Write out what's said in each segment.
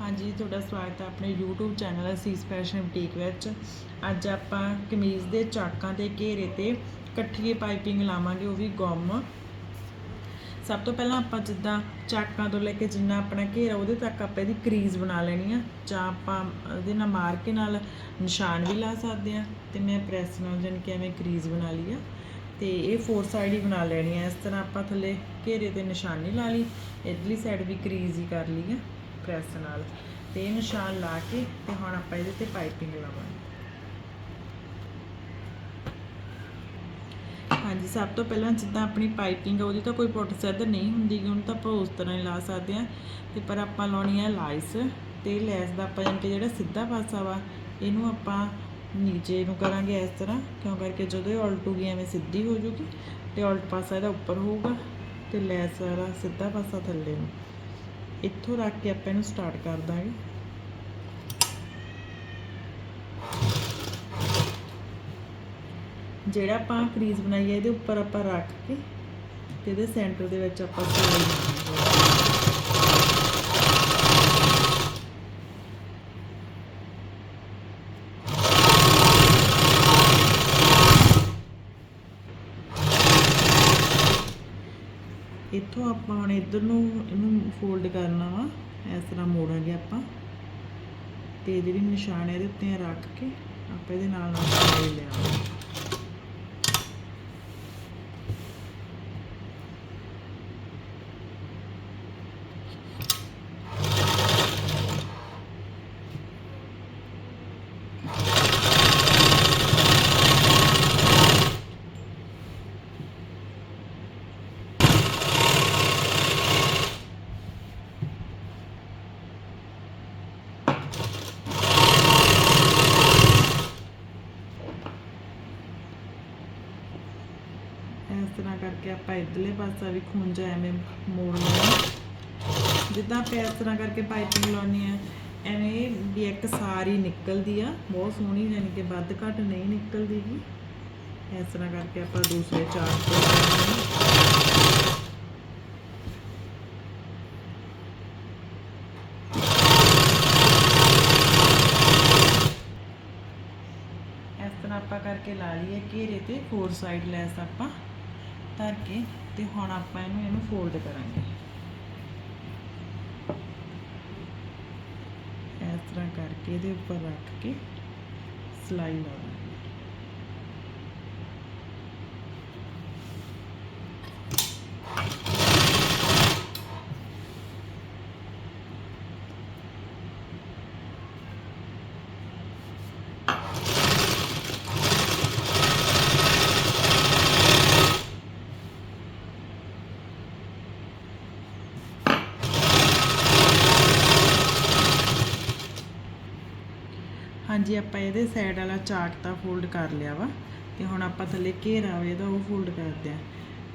ਹਾਂਜੀ, ਤੁਹਾਡਾ ਸਵਾਗਤ ਹੈ ਆਪਣੇ YouTube channel Asees fashion boutique ਵਿੱਚ। ਅੱਜ ਆਪਾਂ ਕਮੀਜ਼ ਦੇ ਚਾਕਾਂ ਤੇ ਘੇਰੇ ਤੇ ਇਕੱਠੀ ਪਾਈਪਿੰਗ ਲਾਵਾਂਗੇ, ਉਹ ਵੀ ਗੁੰਮ। ਸਭ ਤੋਂ ਪਹਿਲਾਂ ਆਪਾਂ ਜਿੱਦਾਂ ਚਾਕਾਂ ਤੋਂ ਲੈ ਕੇ ਜਿੰਨਾ ਆਪਣਾ ਘੇਰਾ, ਉਹਦੇ ਤੱਕ ਆਪਾਂ ਇਹਦੀ ਕਰੀਜ਼ ਬਣਾ ਲੈਣੀ ਆ, ਜਾਂ ਆਪਾਂ ਇਹਦੇ ਨਾਲ ਮਾਰ ਕੇ ਨਾਲ ਨਿਸ਼ਾਨ ਵੀ ਲਾ ਸਕਦੇ ਆ, ਤੇ ਮੈਂ ਪ੍ਰੈਸ ਨਾਲ ਜਾਣੀ ਕਿ ਐਵੇਂ ਕਰੀਜ਼ ਬਣਾ ਲਈ ਆ। ਤੇ ਇਹ ਫੋਰ ਸਾਈਡ ਹੀ ਬਣਾ ਲੈਣੀ ਆ। ਇਸ ਤਰ੍ਹਾਂ ਆਪਾਂ ਥੱਲੇ ਘੇਰੇ ਤੇ ਨਿਸ਼ਾਨੀ ਲਾ ਲਈ, ਇਧਰਲੀ ਸਾਈਡ ਵੀ ਕਰੀਜ਼ ਹੀ ਕਰ ਲਈ ਆ। ਪ੍ਰੈਸ ਨਾਲ। ਤੇ ਇਹ ਨਿਸ਼ਾਨ ਲਾ ਕੇ ਤੇ ਹੁਣ ਆਪਾਂ ਇਹਦੇ ਤੇ ਪਾਈਪਿੰਗ ਲਾਵਾਂਗੇ। ਹਾਂਜੀ, ਸਭ ਤੋਂ ਪਹਿਲਾਂ ਜਿੱਦਾਂ ਆਪਣੀ ਪਾਈਪਿੰਗ ਉਹਦੀ ਤਾਂ ਕੋਈ ਪੁੱਟ ਸਿੱਧ ਨਹੀਂ ਹੁੰਦੀ ਉਹਨੂੰ ਤਾਂ ਆਪਾਂ ਉਸ ਤਰ੍ਹਾਂ ਹੀ ਲਾ ਸਕਦੇ ਆ ਤੇ ਪਰ ਆਪਾਂ ਲਾਉਣੀ ਆ ਲਾਈਸ ਤੇ ਲੈਸ ਦਾ ਆਪਾਂ ਜਾਣੀ ਕਿ ਜਿਹੜਾ ਸਿੱਧਾ ਪਾਸਾ ਵਾ, ਇਹਨੂੰ ਆਪਾਂ ਨੀਚੇ ਨੂੰ ਕਰਾਂਗੇ ਇਸ ਤਰ੍ਹਾਂ, ਕਿਉਂ ਕਰਕੇ ਜਦੋਂ ਇਹ ਉਲਟੂਗੀ ਐਵੇਂ ਸਿੱਧੀ ਹੋ ਜੂਗੀ ਤੇ ਉਲਟ ਪਾਸਾ ਇਹਦਾ ਉੱਪਰ ਹੋਊਗਾ ਤੇ ਲੈਸ ਵਾਲਾ ਸਿੱਧਾ ਪਾਸਾ ਥੱਲੇ ਨੂੰ। ਇੱਥੋਂ ਰੱਖ ਕੇ ਆਪਾਂ ਇਹਨੂੰ ਸਟਾਰਟ ਕਰ ਦਾਂਗੇ। ਜਿਹੜਾ ਆਪਾਂ ਕਰੀਜ਼ ਬਣਾਈ ਹੈ, ਇਹਦੇ ਉੱਪਰ ਆਪਾਂ ਰੱਖ ਕੇ ਤੇ ਇਹਦੇ ਸੈਂਟਰ ਦੇ ਵਿੱਚ ਆਪਾਂ ਸਿਲਾਈ ਇੱਥੋਂ ਆਪਾਂ ਹੁਣ ਇੱਧਰ ਨੂੰ ਇਹਨੂੰ ਫੋਲਡ ਕਰਨਾ ਵਾ, ਇਸ ਤਰ੍ਹਾਂ ਮੋੜਾਂਗੇ ਆਪਾਂ। ਤੇ ਜਿਹੜੀ ਨਿਸ਼ਾਨ ਹੈ ਇਹਦੇ ਉੱਤੇ ਰੱਖ ਕੇ ਆਪਾਂ ਇਹਦੇ ਨਾਲ ਨਾਲ ਸਿਲਾਈ ਲਿਆਵਾਂਗੇ ਇਸ ਤਰ੍ਹਾਂ ਕਰਕੇ ਆਪਾਂ ਇਧਰਲੇ ਪਾਸਾ ਵੀ ਖੂੰਜਾ ਐਵੇਂ ਮੋੜ ਲੈਣਾ ਜਿੱਦਾਂ ਆਪਾਂ ਇਸ ਤਰ੍ਹਾਂ ਕਰਕੇ ਪਾਈਪਿੰਗ ਲਾਉਣੀ ਹੈ, ਐਵੇਂ ਵੀ ਇੱਕ ਸਾਰੀ ਨਿਕਲਦੀ ਆ। ਬਹੁਤ ਸੋਹਣੀ ਯਾਨੀ ਕਿ ਵੱਧ ਘੱਟ ਨਹੀਂ ਨਿਕਲਦੀ ਗੀ। ਇਸ ਤਰ੍ਹਾਂ ਕਰਕੇ ਆਪਾਂ ਦੂਸਰੇ ਚਾਰ ਤੇ ਇਸ ਤਰ੍ਹਾਂ ਆਪਾਂ ਕਰਕੇ ਲਾ ਲਈਏ ਘੇਰੇ ਤੇ ਫੋਰ ਸਾਈਡ ਲੈਸ ਆਪਾਂ। ਧਰ ਕੇ ਤੇ ਹੁਣ ਆਪਾਂ ਇਹਨੂੰ ਇਹਨੂੰ ਫੋਲਡ ਕਰਾਂਗੇ। ਇਸ ਤਰ੍ਹਾਂ ਕਰਕੇ ਇਹਦੇ ਉੱਪਰ ਰੱਖ ਕੇ ਸਿਲਾਈ ਲਾਵਾਂਗੇ ਹਾਂਜੀ, ਆਪਾਂ ਇਹਦੇ ਸਾਈਡ ਵਾਲਾ ਚਾਟ ਤਾਂ ਫੋਲਡ ਕਰ ਲਿਆ ਵਾ ਤੇ ਹੁਣ ਆਪਾਂ ਥੱਲੇ ਘੇਰਾ ਵਾ, ਇਹਦਾ ਉਹ ਫੋਲਡ ਕਰਦੇ ਆ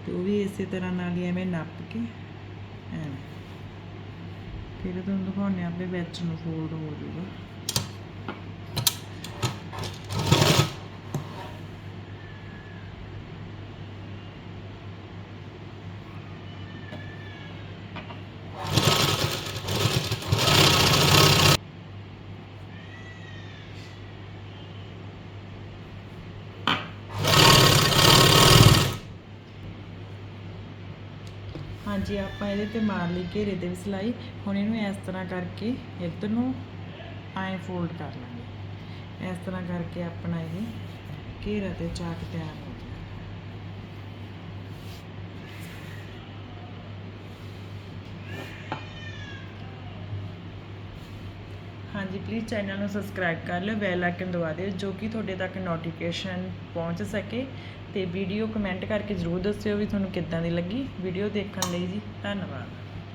ਤੇ ਉਹ ਵੀ ਇਸੇ ਤਰ੍ਹਾਂ ਨਾਲ ਹੀ ਐਵੇਂ ਨੱਪ ਕੇ, ਐਵੇਂ। ਫਿਰ ਤੁਹਾਨੂੰ ਦਿਖਾਉਂਦੇ ਆ ਆਪਣੇ ਵਿੱਚ ਨੂੰ ਫੋਲਡ ਹੋ ਜਾਊਗਾ। ਹਾਂਜੀ, ਆਪਾਂ ਇਹਦੇ ਤੇ ਮਾਰ ਲਈ, ਘੇਰੇ ਤੇ ਵੀ ਸਿਲਾਈ। ਹੁਣ ਇਹਨੂੰ ਇਸ ਤਰ੍ਹਾਂ ਕਰਕੇ ਇੱਧਰ ਨੂੰ ਐਂ ਫੋਲਡ ਕਰ ਲਾਂਗੇ। ਇਸ ਤਰ੍ਹਾਂ ਕਰਕੇ ਆਪਣਾ ਇਹ ਘੇਰਾ ਤੇ ਚਾਕ ਤਿਆਰ ਜੀ ਪਲੀਜ਼ ਚੈਨਲ ਨੂੰ ਸਬਸਕ੍ਰਾਈਬ ਕਰ ਲਿਓ ਬੈਲ ਆਈਕਨ ਦਬਾ ਦਿਓ, ਜੋ ਕਿ ਤੁਹਾਡੇ ਤੱਕ ਨੋਟੀਫਿਕੇਸ਼ਨ ਪਹੁੰਚ ਸਕੇ। ਤੇ ਵੀਡੀਓ ਕਮੈਂਟ ਕਰਕੇ ਜ਼ਰੂਰ ਦੱਸਿਓ ਵੀ ਤੁਹਾਨੂੰ ਕਿੱਦਾਂ ਦੀ ਲੱਗੀ। ਵੀਡੀਓ ਦੇਖਣ ਲਈ ਜੀ, ਧੰਨਵਾਦ।